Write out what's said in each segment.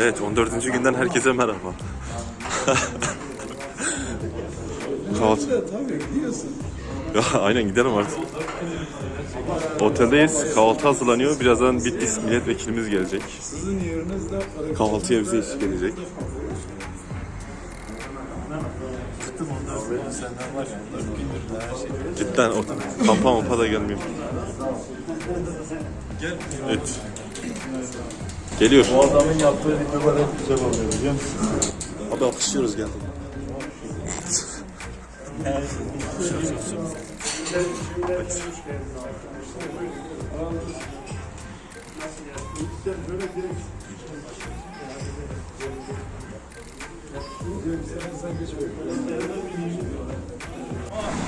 Evet 14. günden herkese merhaba. Kahvaltı. Tabii gidiyorsun. Ya, Aynen giderim artık. Oteldeyiz. Kahvaltı hazırlanıyor. Birazdan Bitlis milletvekilimiz gelecek. Sizin yerinizde Kahvaltıya bize eşlik edecek. Cidden o kampa mampa da gelmiyor. Evet. Geliyor. Bu adamın yaptığı bir numara güzel oluyor biliyor musun? Abi alkışlıyoruz geldi.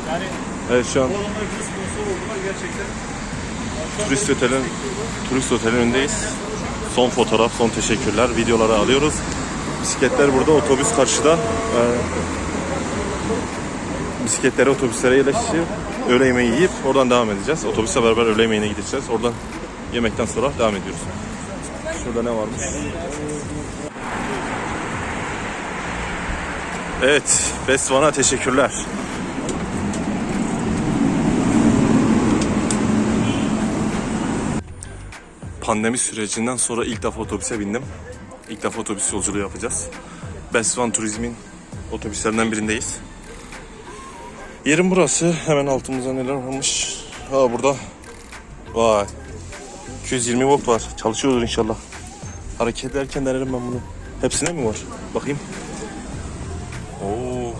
Yani Evet şu an gerçekten. Turist otelin turist otelin önündeyiz. Son fotoğraf, son teşekkürler. Videoları alıyoruz. Bisikletler burada, otobüs karşıda. Ee, bisikletleri otobüslere yerleştirip öğle yemeği yiyip oradan devam edeceğiz. Otobüsle beraber öğle yemeğine gideceğiz. Oradan yemekten sonra devam ediyoruz. Şurada ne varmış? Evet, Best One'a teşekkürler. Pandemi sürecinden sonra ilk defa otobüse bindim. İlk defa otobüs yolculuğu yapacağız. Best One Turizm'in otobüslerinden birindeyiz. Yerim burası. Hemen altımızda neler varmış. Ha burada. Vay. 220 volt var. Çalışıyordur inşallah. Hareket ederken denerim ben bunu. Hepsine mi var? Bakayım. Oo.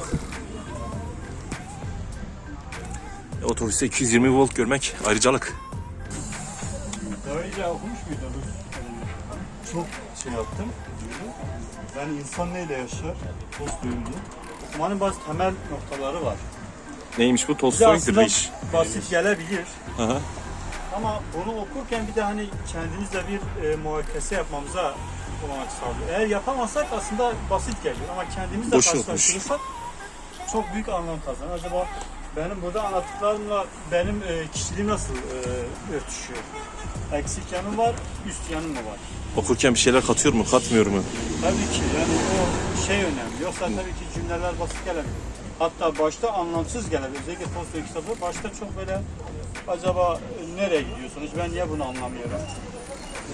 E, Otobüste 220 volt görmek ayrıcalık. Önce okumuş muydun? çok şey yaptım. Yani insan neyle yaşar? Toz duyumlu. Okumanın bazı temel noktaları var. Neymiş bu? Tolstoy aslında Grilliş. basit gelebilir. Hı hı. Ama bunu okurken bir de hani kendimizle bir e, muhakese yapmamıza olanak sağlıyor. Eğer yapamazsak aslında basit geliyor ama kendimizle Boş yokmuş. karşılaştırırsak çok büyük anlam kazanır. Acaba benim burada anlattıklarımla benim e, kişiliğim nasıl e, örtüşüyor? Eksik yanım var, üst yanım mı var? Okurken bir şeyler katıyor mu, katmıyor mu? Tabii ki yani o şey önemli. Yoksa tabii ki cümleler basit gelebilir. Hatta başta anlamsız gelebilir. Özellikle Tolstoy kitabı başta çok böyle acaba nereye gidiyorsunuz? Ben niye bunu anlamıyorum?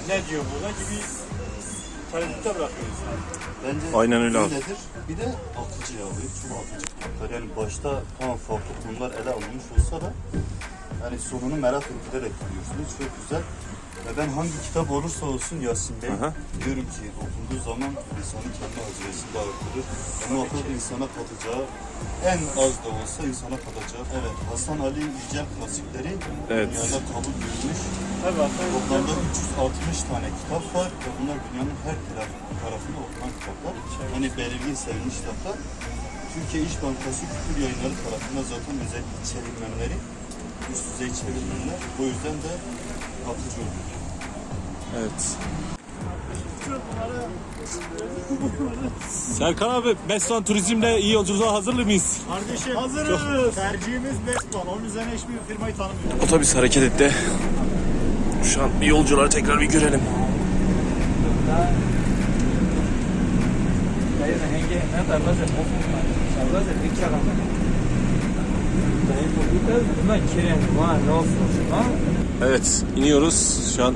Ne diyor burada gibi tereddütte bırakıyor insan. Bence Aynen öyle abi. öyledir. Bir de akıcı ya bu. Çok akıcı kitaplar. Yani başta tamam farklı konular ele alınmış olsa da yani sonunu merak edilerek gidiyorsunuz. Çok güzel. Ve ben hangi kitap olursa olsun Yasin Bey Aha. diyorum ki okunduğu zaman insanın kendi haziyesini artırır. Muhakkak insana katacağı en az da olsa insana katacağı. Evet Hasan Ali Yücel klasikleri Evet. dünyada kabul görmüş. Tabii aslında Toplamda 360 tane kitap var ve bunlar dünyanın her tarafı- tarafında okunan kitaplar. Hani belirgin sevilmiş kitaplar. Türkiye İş Bankası Kültür Yayınları tarafından zaten özellikle çevirmenleri üst düzey çevirmenler. Bu yüzden de akıcı oluyor. Evet. Serkan abi, Bestan Turizm'le iyi yolculuğa hazırlı mıyız? Kardeşim hazırız. Tercihimiz Bestman. Onun üzerine hiçbir firmayı tanımıyorum. Otobüs hareket etti. Şu an bir yolcuları tekrar bir görelim. Evet, iniyoruz. Şu an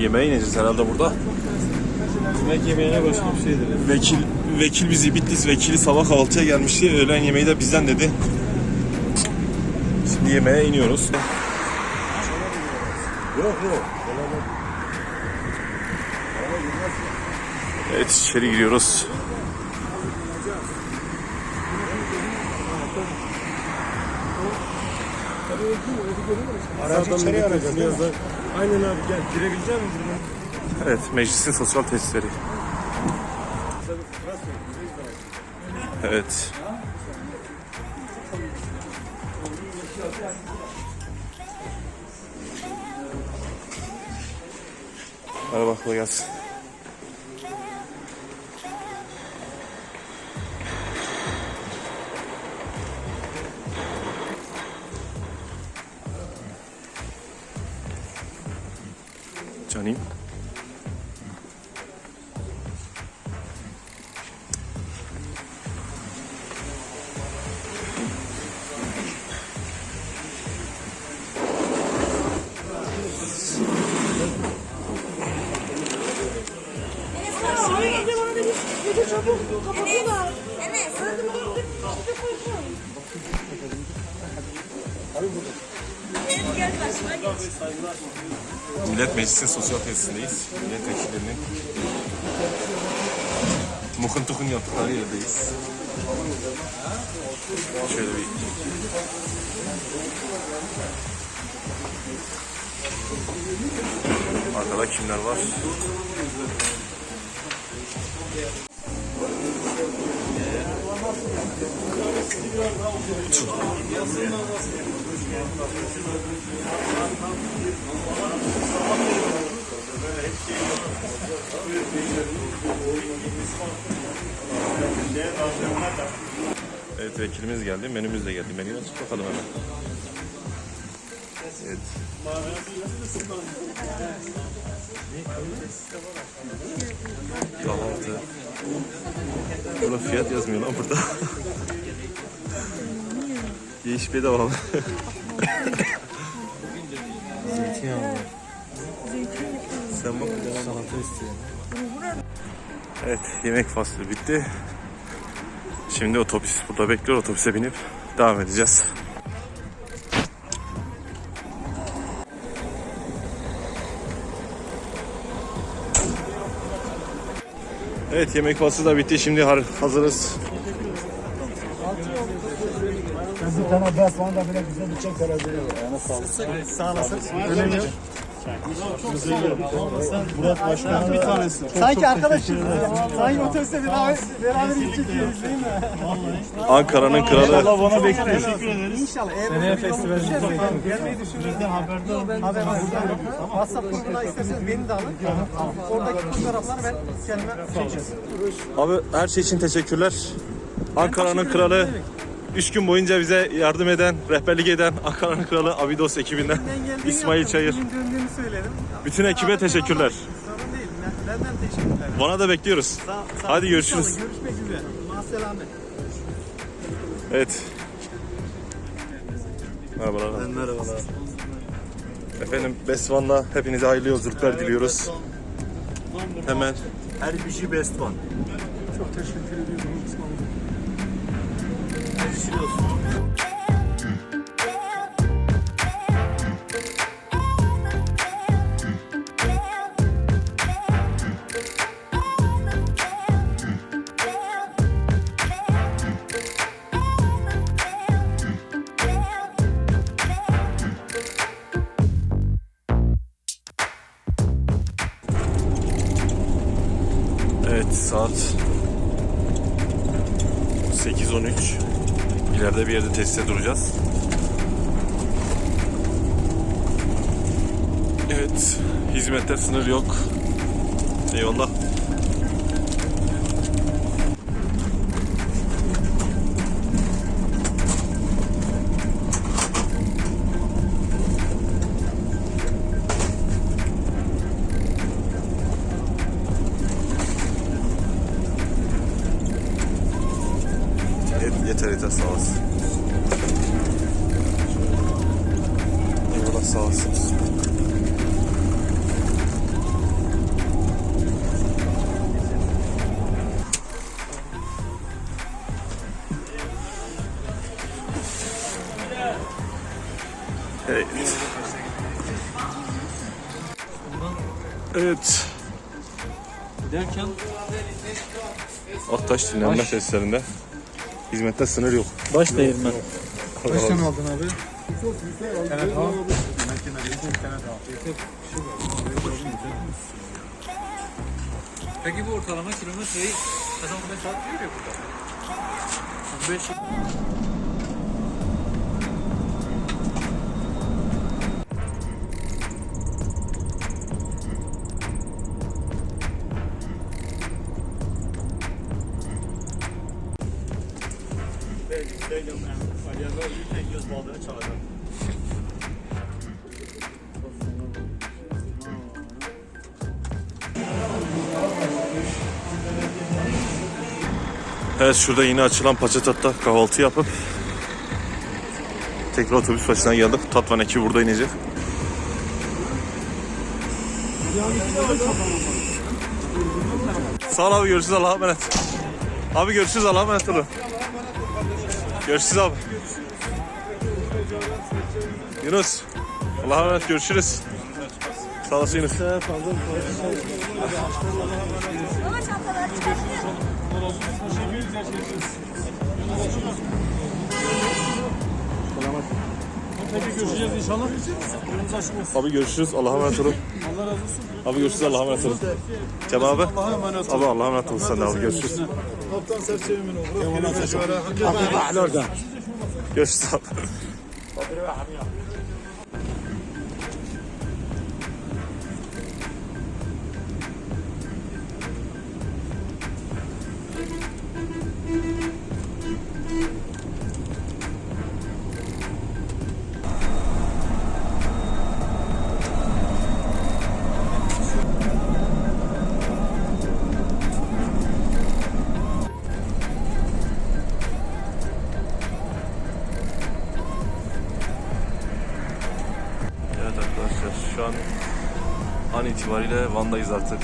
yemeğe ineceğiz herhalde burada. Yemek yemeğine başka bir şey deriz. Vekil vekil bizi Bitlis vekili sabah kahvaltıya gelmişti. Öğlen yemeği de bizden dedi. Şimdi yemeğe iniyoruz. Yok yok. Evet içeri giriyoruz. Aracı içeri alacağız. Aynen abi gel. Girebilecek misin? Evet meclisin sosyal tesisleri. Evet. Merhaba kolay gelsin. pozisyonayım. Abi burada. Millet Meclisi'nin sosyal tesisindeyiz. Milletvekillerinin mukun tukun yaptıkları yerdeyiz. Şöyle bir Arkada kimler var? Evet vekilimiz geldi, menümüz de geldi. Menüye açıp bakalım hemen. Evet. Kahvaltı. Burada fiyat yazmıyor lan burada. Yeş bedava Sen bak. Salata istiyorum. Evet yemek faslı bitti. Şimdi otobüs burada bekliyor. Otobüse binip devam edeceğiz. Evet yemek faslı da bitti. Şimdi hazırız. Bir tane beyaz soğan da böyle güzel bir çek. Yani sağ olasın. Sağ olasın. Önemli. Murat Başkan'a bir tanesi. Sanki arkadaşız. Sanki otobüste bir beraber, beraber gideceğiz değil mi? Ankara'nın kralı. Allah bana bekliyor. Teşekkür ederiz. İnşallah. Seneye festivalimiz var. gelmeyi düşünüyorsanız haberde olun. Haber var. WhatsApp grubuna isterseniz beni de alın. Oradaki fotoğrafları ben kendime çekeceğim. Abi her şey için teşekkürler. Ankara'nın kralı. Üç gün boyunca bize yardım eden, rehberlik eden Ankara'nın kralı Abidos ekibinden Ben İsmail yaptım. Çayır. Bugün döndüğümü söyledim. Bütün ekibe teşekkürler. Sorun değil. Ben- Benden teşekkürler. Bana da bekliyoruz. Sağ- sağ- Hadi görüşürüz. İnşallah Görüşmek üzere. Mahselamet. Evet. Merhabalar. Merhabalar. Efendim Besvan'la hepinize hayırlı yolculuklar diliyoruz. Hemen Her bir şey best one. Evet Tesiste duracağız. Evet hizmetler sınır yok. Eyvallah. Yet- Yeter yeter sağ olasın. Eyvallah sağ olasın. Evet. Evet. Derken Aktaş dinlenme tesislerinde hizmette sınır yok. baş değirmen. Kaç tane aldın abi? Peki bu ortalama kilometreyi mesela 15 saat diyor ya burada. 15 Evet şurada yeni açılan Paçatat'ta kahvaltı yapıp tekrar otobüs başına geldik. Tatvan ekibi burada inecek. Sağ ol abi görüşürüz Allah'a emanet. Abi görüşürüz Allah'a emanet olun. Görüşürüz abi. Yunus. Allah'a emanet görüşürüz. Sağ olasın Yunus. Abi görüşürüz. Allah'a emanet olun. Allah razı olsun. Abi görüşürüz. Allah'a emanet olun. Cem abi. Allah'a emanet olun. Abi Allah'a emanet olun sen de abi görüşürüz. Görüşürüz abi. İtibariyle Van'dayız artık.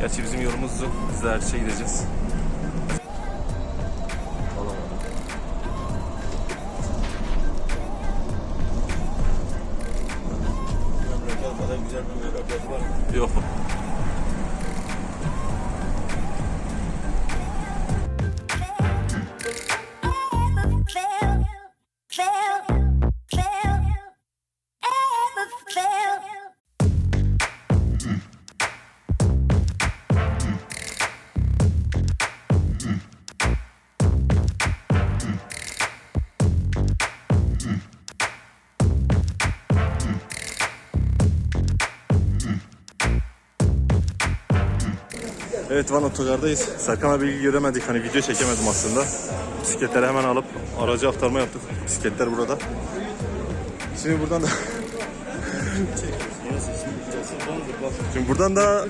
Gerçi bizim yolumuzdu. Biz de Erçe'ye gideceğiz. Evet Van Otogar'dayız. Serkan abiyi göremedik. Hani video çekemedim aslında. Bisikletleri hemen alıp aracı aktarma yaptık. Bisikletler burada. Şimdi buradan da... Şimdi buradan da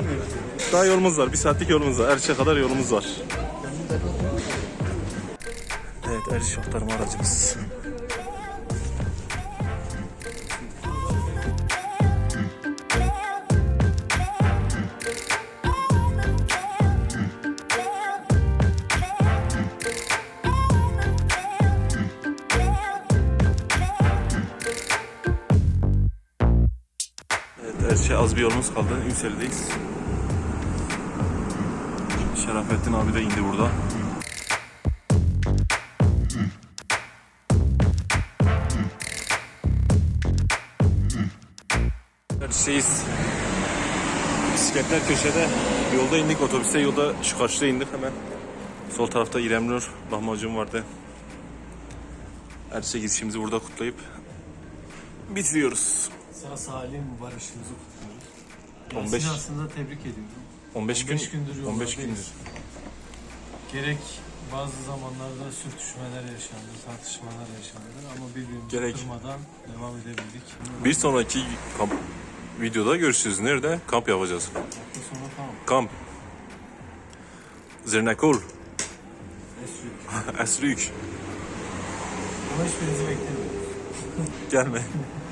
daha yolumuz var. Bir saatlik yolumuz var. Erçe kadar yolumuz var. Evet Erçe aktarma aracımız. Erçe az bir yolumuz kaldı. Ümseli'deyiz. Şerafettin abi de indi burada. Erçe'yiz. Bisikletler köşede. Yolda indik otobüste. Yolda şu karşıda indik hemen. Sol tarafta İremnur lahmacun vardı. Erçe girişimizi burada kutlayıp bitiriyoruz. Sağ salim barışımızı kutluyoruz. 15 Yasin'i aslında tebrik ediyorum. 15 gün 15 gündür 15 yollardayız. gündür. Gerek bazı zamanlarda sürtüşmeler yaşandı, tartışmalar yaşandı ama birbirimizi Gerek. kırmadan devam edebildik. Bir sonraki kamp videoda görüşürüz. Nerede? Kamp yapacağız. Hafta sonu tamam. Kamp. Zernekol. Esri. Esrük. Ama hiçbirinizi beklemiyorum. Gelme.